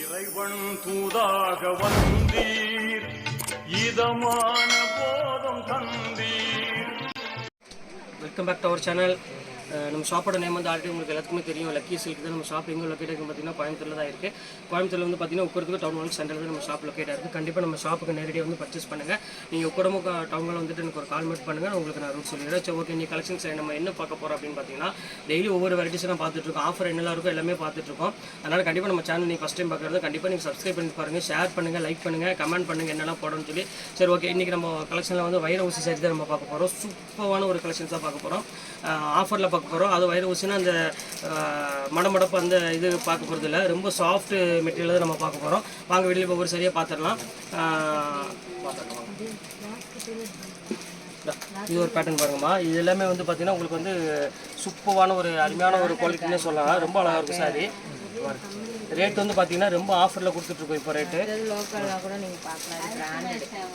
இறைவன் தூதாக வந்தீர். இதமான போதம் தந்தீர். Welcome back to our channel நம்ம ஷாப்போட நேம் வந்து ஆல்ரெடி உங்களுக்கு எல்லாத்துக்குமே தெரியும். லக்கி சில்க் தான் நம்ம ஷாப் எங்கே லொக்கேட் ஆகும் பார்த்தீங்கன்னா கோயம்புத்தூரில் தான் இருக்குது கோயம்புத்தூரில் வந்து பார்த்தீங்கன்னா உட்கறதுக்கு டவுன் ஹால் சென்டரில் நம்ம ஷாப் லொக்கேட் இருக்குது கண்டிப்பாக நம்ம ஷாப்புக்கு நேரடியாக வந்து பர்ச்சேஸ் பண்ணுங்கள் நீங்கள் உட்கடமும் டவுனில் வந்துட்டு எனக்கு ஒரு கால் மட்டும் பண்ணுங்கள் உங்களுக்கு நான் ரூட் சொல்லிடுறேன். சரி ஓகே நீ கலெக்ஷன்ஸ் நம்ம என்ன பார்க்க போகிறோம் அப்படின்னு பார்த்தீங்கன்னா டெய்லி ஒவ்வொரு வெரைட்டிஸ் நான் பார்த்துட்டு இருக்கோம். ஆஃபர் என்னெல்லாம் இருக்கோ எல்லாமே பார்த்துட்ருக்கோம் அதனால் கண்டிப்பாக நம்ம சேனல் நீங்கள் ஃபஸ்ட் டைம் பார்க்குறது கண்டிப்பாக நீங்கள் சப்ஸ்கிரைப் பண்ணி பாருங்கள் ஷேர் பண்ணுங்கள் லைக் பண்ணுங்கள் கமெண்ட் பண்ணுங்கள் என்னெல்லாம் போடணும்னு சொல்லி. சரி ஓகே இன்றைக்கி நம்ம கலெக்ஷனில் வந்து வைர ஊசி சைடு தான் நம்ம பார்க்க போகிறோம் சூப்பரான ஒரு கலெக்ஷன்ஸாக தான் பார்க்க போகிறோம் ஆஃபரில் பார்க்க போகிறோம் அது வயிறு ஊசினா அந்த மடமடப்பு அந்த இது பார்க்க போகிறது இல்லை. ரொம்ப சாஃப்ட் மெட்டீரியல் தான் நம்ம பார்க்க போகிறோம் வாங்க வெளியில் ஒவ்வொரு சரியாக பார்த்துடலாம் இது ஒரு பேட்டர்ன் பாருங்கம்மா. இது எல்லாமே வந்து பார்த்திங்கன்னா உங்களுக்கு வந்து சூப்பரான ஒரு அருமையான ஒரு குவாலிட்டினே சொல்லலாம். ரொம்ப அழகாக இருக்கும் சாரி ரேட் வந்து பார்த்தீங்கன்னா ரொம்ப ஆஃபரில் கொடுத்துட்ருக்கோம் இப்போ ரேட்டு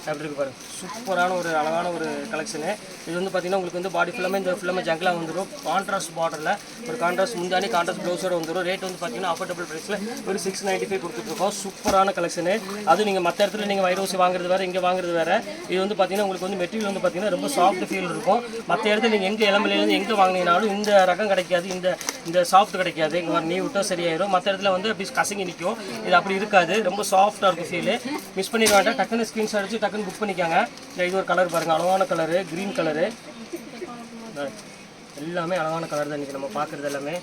அப்படி இருக்கு பாருங்க. சூப்பரான ஒரு அழகான ஒரு கலெக்ஷனு இது வந்து பார்த்தீங்கன்னா உங்களுக்கு வந்து பாடி ஃபுல்லாமே இந்த ஃபுல்லாமே ஜங்கிளாக வந்துடும் கான்ட்ராஸ்ட் பார்டரில் ஒரு கான்ட்ராஸ்ட் முந்தானி கான்ட்ராஸ்ட் ப்ளவுஸோட வந்துடும் ரேட் வந்து பார்த்தீங்கன்னா அஃபோர்டபுள் ப்ரைஸில் ஒரு சிக்ஸ் நைன்ட்டி ஃபைவ் கொடுத்துட்ருக்கோம் சூப்பரான கலெக்ஷனு அது நீங்கள் மற்ற இடத்துல நீங்கள் வைரோசி வாங்குறது வேறு இங்கே வாங்குறது வேறு. இது வந்து பார்த்தீங்கன்னா உங்களுக்கு வந்து மெட்டீரியல் வந்து பார்த்தீங்கன்னா ரொம்ப சாஃப்ட் ஃபீல் இருக்கும். மற்ற இடத்துல நீங்கள் எங்கே இளம்பிலேருந்து எங்கே வாங்கினீங்கனாலும் இந்த ரகம் கிடைக்காது இந்த இந்த சாஃப்ட் கிடைக்காது. இங்கே நீ விட்டா சரியாயிரும். மற்ற இடத்துல வந்து அப்படி கசங்கி நிற்கும் இது அப்படி இருக்காது. ரொம்ப சாஃப்டாக இருக்கும் ஃபீலு மிஸ் பண்ணிட வேண்டாம் டக்குன்னு ஸ்க்ரீன்ஷாட் அடிச்சு டக்குன்னு புக் பண்ணிக்காங்க. இது ஒரு கலர் பாருங்கள் அழகான கலரு க்ரீன் கலரு எல்லாமே அழகான கலர் தான் இன்றைக்கி நம்ம பார்க்குறது எல்லாமே.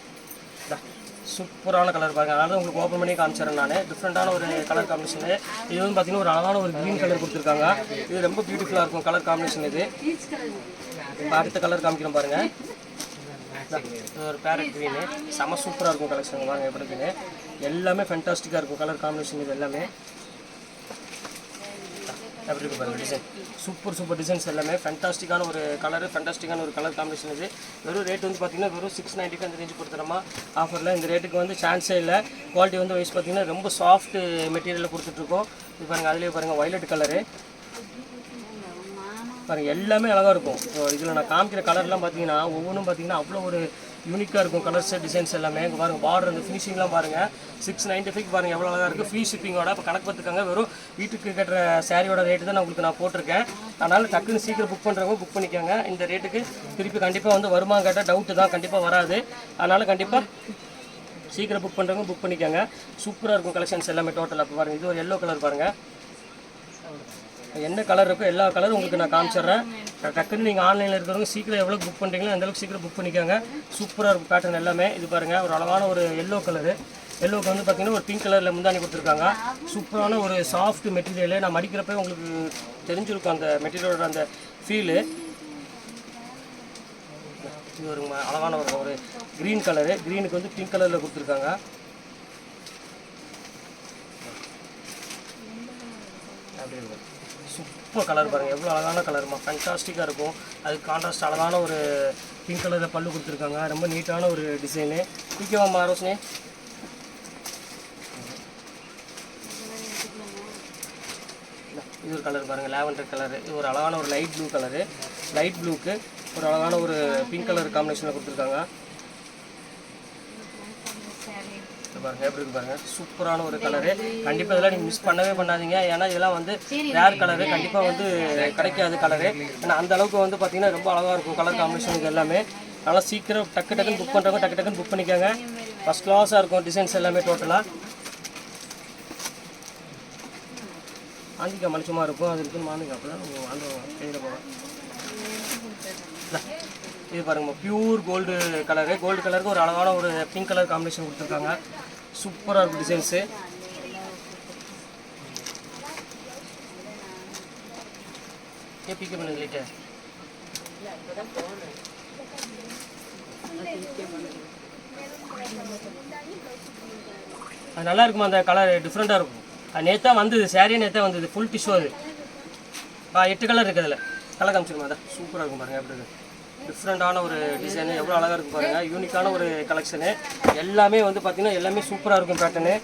சூப்பரான கலர் பாருங்க. அதனால உங்களுக்கு ஓப்பன் பண்ணி காமிச்சிடறேன் நான். டிஃப்ரெண்ட்டான ஒரு கலர் காம்பினேஷன் இது வந்து பார்த்தீங்கன்னா ஒரு அழகான ஒரு க்ரீன் கலர் கொடுத்துருக்காங்க. இது ரொம்ப பியூட்டிஃபுல்லாக இருக்கும் கலர் காம்பினேஷன் இது. அடுத்த கலர் காமிக்கிறோம் பாருங்க. ஒரு பேரட் க்ரீனு செம சூப்பராக இருக்கும் கலெக்ஷன் வாங்க எப்படி இருக்குன்னு எல்லாமே ஃபென்டாஸ்டிக்காக இருக்கும். கலர் காம்பினேஷன் இது எல்லாமே. அப்படி இருக்கு பாருங்க டிசைன் சூப்பர் சூப்பர் டிசைன்ஸ் எல்லாமே. ஃபென்டாஸ்டிக்கான ஒரு கலர் ஃபென்டாஸ்டிக்கான ஒரு கலர் காம்பினேஷன் இது. வெறும் ரேட் வந்து பார்த்தீங்கன்னா வெறும் சிக்ஸ் நைன்ட்டி ஃபைவ் அந்த ரேஞ்சு கொடுத்துறோமா ஆஃபரில் இந்த ரேட்டுக்கு வந்து சான்ஸே இல்லை. குவாலிட்டி வந்து வைஸ் பார்த்தீங்கன்னா ரொம்ப சாஃப்ட் மெட்டீரியலில் கொடுத்துட்ருக்கோம் இது பாருங்கள் அதிலே பாருங்கள் வயலட் கலரு பாருங்கள் எல்லாமே அழகாக இருக்கும். இதில் நான் காமிக்கிற கலர்லாம் பார்த்தீங்கன்னா ஒவ்வொன்றும் பார்த்தீங்கன்னா அவ்வளோ ஒரு யூனிக்காக இருக்கும். கலர்ஸ் டிசைன்ஸ் எல்லாமே. இங்கே பாருங்க பார்டர் அந்த ஃபினிஷிங்லாம் பாருங்கள் சிக்ஸ் நைன்ட்டி ஃபைவ் பாருங்கள் எவ்வளோ அழகாக இருக்குது ஃப்ரீ ஷிப்பிங்கோட இப்போ கணக்கு பார்த்துக்காங்க. வெறும் வீட்டுக்கு கட்டுற சாரியோட ரேட்டு தான் நான் உங்களுக்கு நான் போட்டிருக்கேன். அதனால் டக்குன்னு சீக்கிரம் புக் பண்ணுறவங்க புக் பண்ணிக்கோங்க. இந்த ரேட்டுக்கு திருப்பி கண்டிப்பாக வந்து வருமா கேட்டால் டவுட்டு தான் கண்டிப்பாக வராது. அதனால் கண்டிப்பாக சீக்கிரம் புக் பண்ணுறவங்க புக் பண்ணிக்கோங்க. சூப்பராக இருக்கும் கலெக்ஷன்ஸ் எல்லாமே டோட்டலாக இப்போ பாருங்கள் இது ஒரு எல்லோ கலர் பாருங்கள் என்ன கலர் இருக்கோ எல்லா கலரும் உங்களுக்கு நான் காமிச்சிடுறேன். டக்குன்னு நீங்கள் ஆன்லைனில் இருக்கிறவங்க சீக்கிரம் எவ்வளோ புக் பண்ணுறீங்களோ அந்தளவுக்கு சீக்கிரம் புக் பண்ணிக்கோங்க. சூப்பராக இருக்கும் பேட்டர்ன் எல்லாமே. இது பாருங்கள் ஒரு அழகான ஒரு எல்லோ கலரு எல்லோக்கு வந்து பார்த்தீங்கன்னா ஒரு பிங்க் கலரில் முந்தானி கொடுத்துருக்காங்க. சூப்பரான ஒரு சாஃப்ட் மெட்டீரியலு நான் மடிக்கிறப்ப உங்களுக்கு தெரிஞ்சிருக்கும் அந்த மெட்டீரியலோட அந்த ஃபீலு இது ஒரு அழகான ஒரு ஒரு க்ரீன் கலரு க்ரீனுக்கு வந்து பிங்க் கலரில் கொடுத்துருக்காங்க. அப்படி இருக்கும் சூப்பர் கலர் பாருங்கள் எவ்வளோ அழகான கலருமா ஃபேண்டாஸ்டிக்காக இருக்கும். அது கான்ட்ராஸ்ட் அழகான ஒரு பிங்க் கலரில் பல்லு கொடுத்துருக்காங்க. ரொம்ப நீட்டான ஒரு டிசைனு ஓகேவாம்மா ரோஷினி இது ஒரு கலர் பாருங்கள் லாவெண்டர் கலரு இது ஒரு அழகான ஒரு லைட் ப்ளூ கலரு லைட் ப்ளூக்கு ஒரு அழகான ஒரு பிங்க் கலர் காம்பினேஷனில் கொடுத்துருக்காங்க. பாருங்க எப்படி இருக்கு பாருங்க. சூப்பரான ஒரு கலரு கண்டிப்பாக இதெல்லாம் நீங்கள் மிஸ் பண்ணவே பண்ணாதீங்க. ஏன்னா இதெல்லாம் வந்து ரேர் கலரு கண்டிப்பாக வந்து கிடைக்காது கலரு ஏன்னா அந்த அளவுக்கு வந்து பார்த்திங்கன்னா ரொம்ப அழகாக இருக்கும் கலர் காம்பினேஷன் எல்லாமே. நல்லா சீக்கிரம் டக்கு டக்குன்னு புக் பண்ணுறவங்க டக்கு டக்குன்னு புக் பண்ணிக்கோங்க. ஃபஸ்ட் கிளாஸாக இருக்கும் டிசைன்ஸ் எல்லாமே டோட்டலாக ஆந்திக்கா மலிச்சமாக இருக்கும். அது இருக்குன்னு மாந்துங்க நம்ம தான் கையில் இது பாருங்க பியூர் கோல்டு கலரு கோல்டு கலருக்கு ஒரு அழகான ஒரு பிங்க் கலர் காம்பினேஷன் கொடுத்துருக்காங்க. சூப்பராக இருக்கும் டிசைன்ஸு ஏன் பிக்கப் பண்ணுங்க அது நல்லா இருக்குமா அந்த கலர் டிஃப்ரெண்ட்டாக இருக்கும். அது நேற்றா வந்தது சாரியே நேற்றா வந்தது ஃபுல் டிஷ்யூ அது. ஆ எட்டு கலர் இருக்குது அதில். கலர் காமிச்சிருமா அதான். சூப்பராக இருக்கும் பாருங்கள் எப்படி இருக்குது டிஃப்ரெண்ட்டான ஒரு டிசைனு எவ்வளோ அழகாக இருக்கும் பாருங்கள் யூனிக்கான ஒரு கலெக்ஷனு எல்லாமே வந்து பார்த்தீங்கன்னா எல்லாமே சூப்பராக இருக்கும் பேட்டர்னு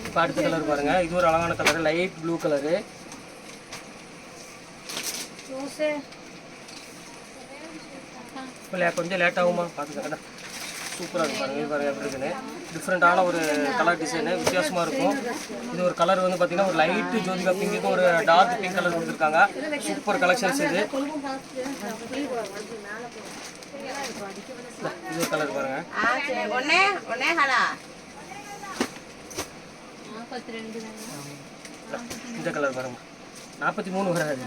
இப்போ அடுத்த கலர் பாருங்கள் இது ஒரு அழகான கலர் லைட் ப்ளூ கலரு இப்போ கொஞ்சம் லேட் ஆகுமா? பார்த்துக்கடா சூப்பராக இருக்கும் பாருங்க. இது பாருங்க எப்படி இருக்குன்னு. டிஃப்ரெண்ட்டான ஒரு கலர் டிசைனு வித்தியாசமாக இருக்கும். இது ஒரு கலர் வந்து பார்த்தீங்கன்னா ஒரு லைட்டு ஜோதிகா பிங்க்குக்கு ஒரு டார்க் பிங்க் கலர் கொடுத்துருக்காங்க. சூப்பர் கலெக்ஷன்ஸ் இது. இது ஒரு கலர் பாருங்க. இந்த கலர் பாருங்க. நாற்பத்தி மூணு வராது.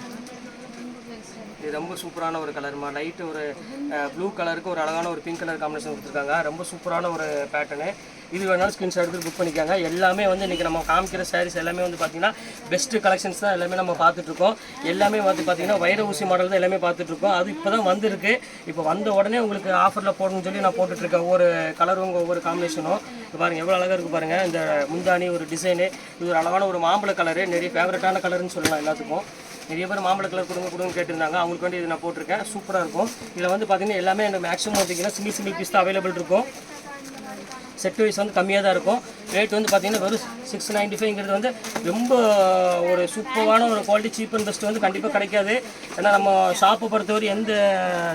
இது ரொம்ப சூப்பரான ஒரு கலர்மா லைட்டு ஒரு ப்ளூ கலருக்கு ஒரு அழகான ஒரு பிங்க் கலர் காம்பினேஷன் கொடுத்துருக்காங்க. ரொம்ப சூப்பரான ஒரு பேட்டர்னு இது வேணாலும் ஸ்க்ரீன்ஷாட் எடுத்து புக் பண்ணிக்காங்க. எல்லாமே வந்து இன்றைக்கி நம்ம காமிக்கிற சாரீஸ் எல்லாமே வந்து பார்த்திங்கன்னா பெஸ்ட்டு கலெக்ஷன்ஸ் தான் எல்லாமே நம்ம பார்த்துட்ருக்கோம். எல்லாமே வந்து பார்த்தீங்கன்னா வைர ஊசி மாடல் தான் எல்லாமே பார்த்துட்ருக்கோம். அது இப்போ தான் வந்திருக்கு. இப்போ வந்த உடனே உங்களுக்கு ஆஃபரில் போடணும்னு சொல்லி நான் போட்டுட்ருக்கேன் ஒவ்வொரு கலரும் ஒவ்வொரு காம்பினேஷனும் பாருங்கள் எவ்வளோ அழகாக இருக்குது பாருங்கள் இந்த முந்தானி ஒரு டிசைனு இது ஒரு அழகான ஒரு மாம்பழ கலரு நிறைய ஃபேவரட்டான கலருன்னு சொல்லலாம் எல்லாத்துக்கும். நிறைய பேர் மாம்பழ கலர் கொடுங்க கொடுங்க கேட்டிருந்தாங்க. அவங்களுக்கு வேண்டி இது நான் போட்டிருக்கேன். சூப்பராக இருக்கும். இதில் வந்து பார்த்தீங்கன்னா எல்லாமே எனக்கு மேக்ஸிமம் பார்த்தீங்கன்னா சிங்கிள் சிங்கிள் பீஸ் தான் அவைலபிள் இருக்கும். செட் வைஸ் வந்து கம்மியாக தான் இருக்கும். ரேட் வந்து பார்த்தீங்கன்னா வெறும் சிக்ஸ் நைன்டி ஃபைவ்ங்கிறது வந்து ரொம்ப ஒரு சூப்பரான ஒரு குவாலிட்டி சீப் அண்ட் பெஸ்ட் வந்து கண்டிப்பாக கிடைக்காது. ஏன்னா நம்ம ஷாப்பை பொறுத்தவரை எந்த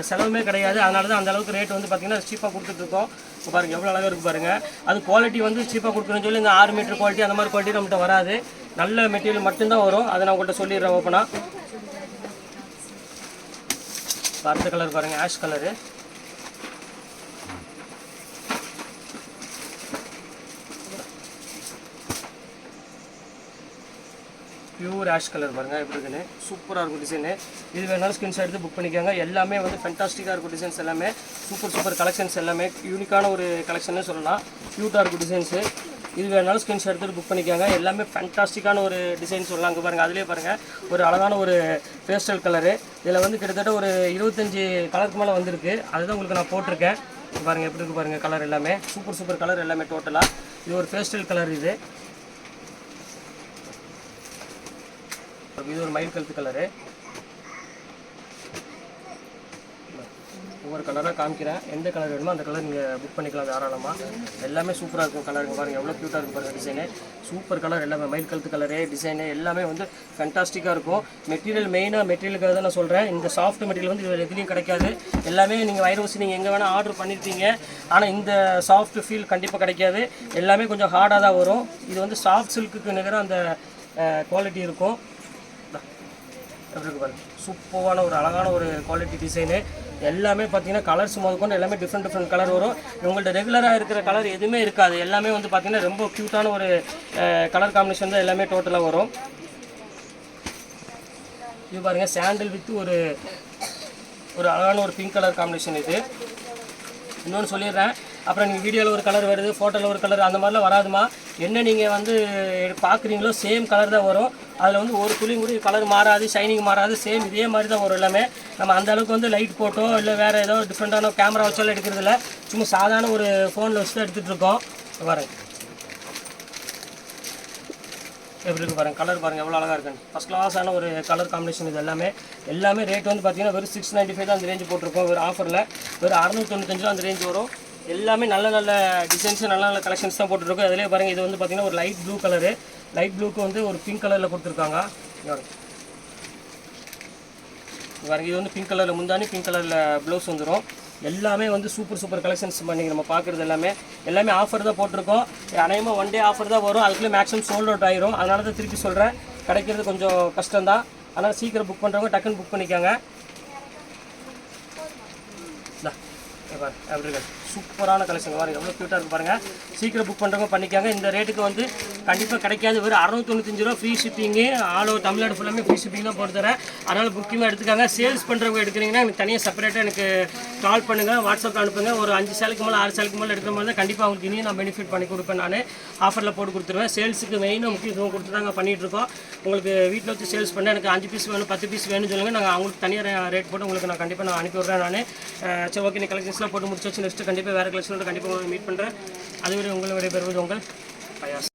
செலவுமே கிடையாது. அதனால தான் அந்த அளவுக்கு ரேட் வந்து பார்த்தீங்கன்னா சீப்பாக கொடுத்துட்ருக்கோம் இப்போ பாருங்கள் எவ்வளோ அழகாக இருக்குது பாருங்கள் அது குவாலிட்டி வந்து சீப்பாக கொடுக்குறேன்னு சொல்லி இந்த ஆறு மீட்டர் குவாலிட்டி அந்த மாதிரி குவாலிட்டி நம்மகிட்ட வராது. நல்ல மெட்டீரியல் மட்டும்தான் வரும். அதை நான் உங்கள்கிட்ட சொல்லிடுறேன் ஓப்பனாக அடுத்த கலர் பாருங்கள் ash colour pure ash colour பாருங்கள் எப்படி இருக்குன்னு? சூப்பராக இருக்கும் டிசைனு இது வேணாலும் ஸ்கிரீன்ஷாட் எடுத்து புக் பண்ணிக்கோங்க. எல்லாமே வந்து ஃபென்டாஸ்டிக்காக இருக்கும் டிசைன்ஸ் எல்லாமே. சூப்பர் சூப்பர் கலெக்ஷன்ஸ் எல்லாமே. யூனிக்கான ஒரு கலெக்ஷன்னு சொல்லலாம். க்யூட்டாக இருக்கும் டிசைன்ஸு இது வேணாலும் ஸ்கிரீன்ஷாட் எடுத்துட்டு புக் பண்ணிக்கோங்க. எல்லாமே ஃபென்டாஸ்டிக்கான ஒரு டிசைன் சொல்லலாம் அங்கே பாருங்கள் அதிலே பாருங்கள் ஒரு அழகான ஒரு பேஸ்டல் கலரு இதில் வந்து கிட்டத்தட்ட ஒரு இருபத்தஞ்சி கலருக்கு மேலே வந்திருக்கு. அதுதான் உங்களுக்கு நான் போட்டிருக்கேன். பாருங்கள் எப்படி இருக்கு பாருங்கள் கலர் எல்லாமே. சூப்பர் சூப்பர் கலர் எல்லாமே டோட்டலாக இது ஒரு பேஸ்டல் கலர் இது. இது ஒரு மயில் கழுத்து கலரு. ஒவ்வொரு கலராக காமிக்கிறேன். எந்த கலர் வேணுமோ அந்த கலர் நீங்கள் புக் பண்ணிக்கலாம் தாராளமாக எல்லாமே சூப்பராக இருக்கும் கலருங்க பாருங்கள் எவ்வளோ க்யூட்டாக இருக்கும் பாருங்கள் டிசைனு சூப்பர் கலர் எல்லாமே மயில் கழுத்து கலரு டிசைனு எல்லாமே வந்து ஃபென்டாஸ்டிக்காக இருக்கும். மெட்டீரியல் மெயினாக மெட்டீரியலுக்காக தான் நான் சொல்கிறேன் இந்த சாஃப்ட் மெட்டீரியல் வந்து இது எதுலேயும் கிடைக்காது. எல்லாமே நீங்கள் வைரவசி நீங்கள் எங்கே வேணால் ஆர்டர் பண்ணியிருப்பீங்க ஆனால் இந்த சாஃப்ட் ஃபீல் கண்டிப்பாக கிடைக்காது. எல்லாமே கொஞ்சம் ஹார்டாக தான் வரும். இது வந்து சாஃப்ட் சில்க்குக்கு நிகராக அந்த குவாலிட்டி இருக்கும். எப்படி இருக்கு பாருங்க சூப்பரான ஒரு அழகான ஒரு குவாலிட்டி டிசைனு எல்லாமே பார்த்தீங்கன்னா கலர்ஸ் முதற்கொண்டு எல்லாமே டிஃப்ரெண்ட் டிஃப்ரெண்ட் கலர் வரும். இவங்கள்ட்ட ரெகுலராக இருக்கிற கலர் எதுவுமே இருக்காது. எல்லாமே வந்து பார்த்திங்கன்னா ரொம்ப க்யூட்டான ஒரு கலர் காம்பினேஷன் தான் எல்லாமே டோட்டலாக வரும். இது பாருங்கள் சாண்டில் வித் ஒரு ஒரு அழகான ஒரு பிங்க் கலர் காம்பினேஷன் இது. இன்னொன்று சொல்லிடுறேன். அப்புறம் நீங்கள் வீடியோவில் ஒரு கலர் வருது ஃபோட்டோவில் ஒரு கலர் அந்த மாதிரிலாம் வராதுமா. என்ன நீங்கள் வந்து பார்க்குறீங்களோ சேம் கலர் தான் வரும். அதில் வந்து ஒரு துளி கூட கலர் மாறாது ஷைனிங் மாறாது சேம் இதே மாதிரி தான் வரும் எல்லாமே. நம்ம அந்த அளவுக்கு வந்து லைட் போட்டோ இல்லை வேறு ஏதோ டிஃப்ரெண்ட்டான கேமரா வச்சாலும் எடுக்கிறது இல்லை. சும்மா சாதாரண ஒரு ஃபோனில் வச்சு தான் எடுத்துகிட்டு இருக்கோம். பாருங்க. எப்படி இருக்கு பாருங்க? கலர் பாருங்க எவ்வளோ அழகாக இருக்குன்னு. ஃபஸ்ட் கிளாஸான ஒரு கலர் காம்பினேஷன் இது எல்லாமே. எல்லாமே ரேட் வந்து பார்த்தீங்கன்னா வெறும் சிக்ஸ் நைன்டி ஃபைவ் தான் அந்த ரேஞ்ச் போட்டிருக்கோம். ஒரு ஆஃபரில் வெறும் அறநூற்றி தொண்ணூத்தஞ்சு அந்த ரேஞ்ச் வரும். எல்லாமே நல்ல நல்ல டிசைன்ஸ் நல்ல நல்ல கலெக்ஷன்ஸ் தான் போட்டுருக்கோம். அதிலே பாருங்க இது வந்து பார்த்தீங்கன்னா ஒரு லைட் ப்ளூ கலரு லைட் ப்ளூக்கு வந்து ஒரு பிங்க் கலரில் கொடுத்துருக்காங்க. பாருங்க. இது வந்து பிங்க் கலரில் முந்தானி பிங்க் கலரில் ப்ளவுஸ் வந்துடும் எல்லாமே வந்து சூப்பர் சூப்பர் கலெக்ஷன்ஸ் பண்ணி நம்ம பார்க்குறது எல்லாமே. எல்லாமே ஆஃபர் தான் போட்டிருக்கோம். அநேகமாக ஒன் டே ஆஃபர் தான் வரும். அதுக்குள்ளே மேக்ஸிமம் சோல்ட் அவுட் ஆயிரும். அதனால தான் திருப்பி சொல்கிறேன் கிடைக்கிறது கொஞ்சம் கஷ்டம்தான். அதனால் சீக்கிரம் புக் பண்ணுறவங்க டக்குன்னு புக் பண்ணிக்கோங்க இந்தா, இங்க பாருங்க அப்படி இருக்கு? சூப்பரான கலெக்ஷன் பாருங்கள் எவ்வளோ க்யூட்டாக இருக்கு பாருங்கள் சீக்கிரம் புக் பண்ணுறவங்க பண்ணிக்கோங்க. இந்த ரேட்டுக்கு வந்து கண்டிப்பாக கிடைக்காது. வெறும் அறநூத்தொண்ணூத்தஞ்சு ரூபா free shipping all over Tamil Nadu ஃபுல்லாமே ஃப்ரீ ஷிப்பிங் தான் போட்டு தரேன் அதனால் முக்கியமாக எடுத்துக்காங்க. சேல்ஸ் பண்ணுறவங்க எடுக்கிறீங்கன்னா எனக்கு தனியாக செப்பரேட்டாக எனக்கு கால் பண்ணுங்கள் வாட்ஸ்அப்பில் அனுப்புங்க. ஒரு அஞ்சு சேலுக்கு மேலே ஆறு சேலுக்கு மேலே எடுக்கிற மாதிரி தான் கண்டிப்பாக அவங்களுக்கு இனியும் நான் பெனிஃபிட் பண்ணி கொடுப்பேன் நான். ஆஃபரில் போட்டு கொடுத்துருவேன். சேல்ஸுக்கு மெயினாக முக்கியத்துவம் கொடுத்து தாங்க பண்ணிகிட்ருக்கோம் உங்களுக்கு வீட்டில் வச்சு சேல்ஸ் பண்ண எனக்கு அஞ்சு பீஸ் வேணும் பத்து பீஸ் வேணும்னு சொல்லுங்கள் நாங்கள் அவங்களுக்கு தனியாக ரேட் போட்டு உங்களுக்கு நான் கண்டிப்பாக நான் அனுப்பி விட்றேன் நான். சரி ஓகே நீ கலெக்ஷன்ஸ்லாம் போட்டு முடிச்சாச்சு. நெக்ஸ்ட்டு கண்டிப்பாக வேறு கலெக்ஷனோட கண்டிப்பாக மீட் பண்ணுறேன் அதுவரை உங்களை விடைபெறுவது உங்கள் பயாஸ்.